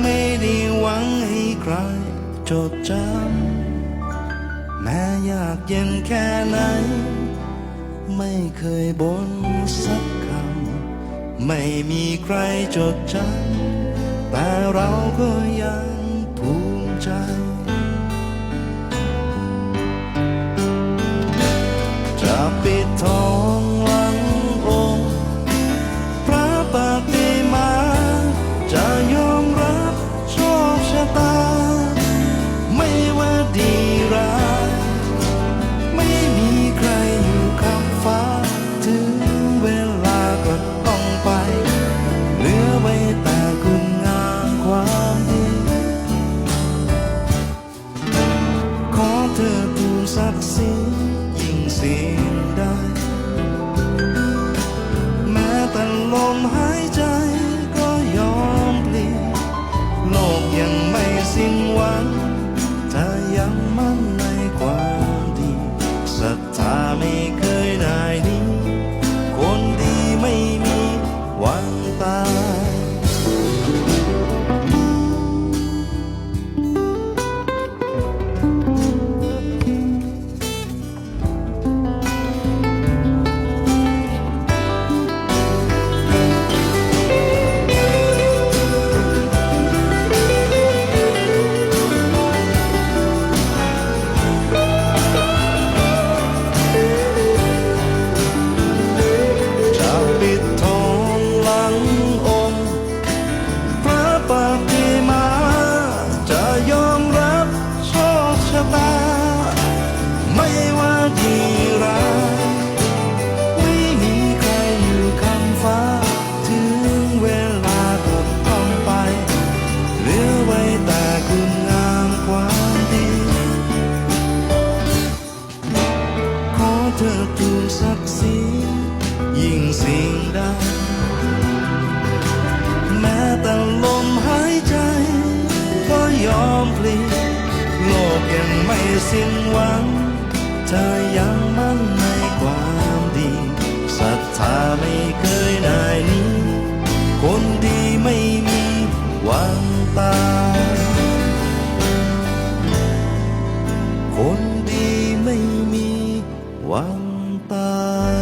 ไม่ได้หวังให้ใครจดจำแม้ยากเย็นแค่ไหน ไม่เคยบ่นสักคำ ไม่มีใครจดจำแต่เราก็ยัง แต่ล สิ่งแม้แต่ลมหายใจ ก็ยอมพลีโลกยังไม่สิ้นหวัง เธอยังมั่นในความดีศรัทธาไม่เคยนายนี้ คนดีไม่มีวันตายคนดีไม่มีวันตาย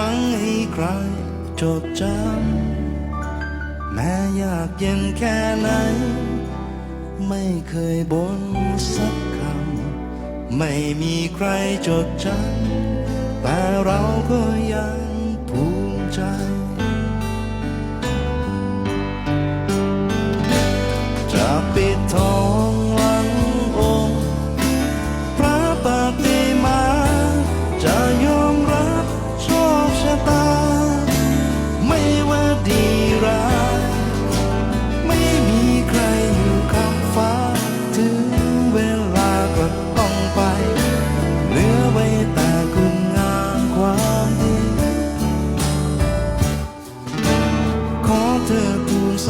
วังให้ใครจดจำแม้ยากเย็นแค่ไหน ไม่เคยบ่นสักคำ ไม่มีใครจดจำแต่เราก็ยังภูมิใจ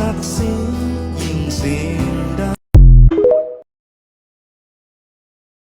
ศักสิยิ่งเสียงดัง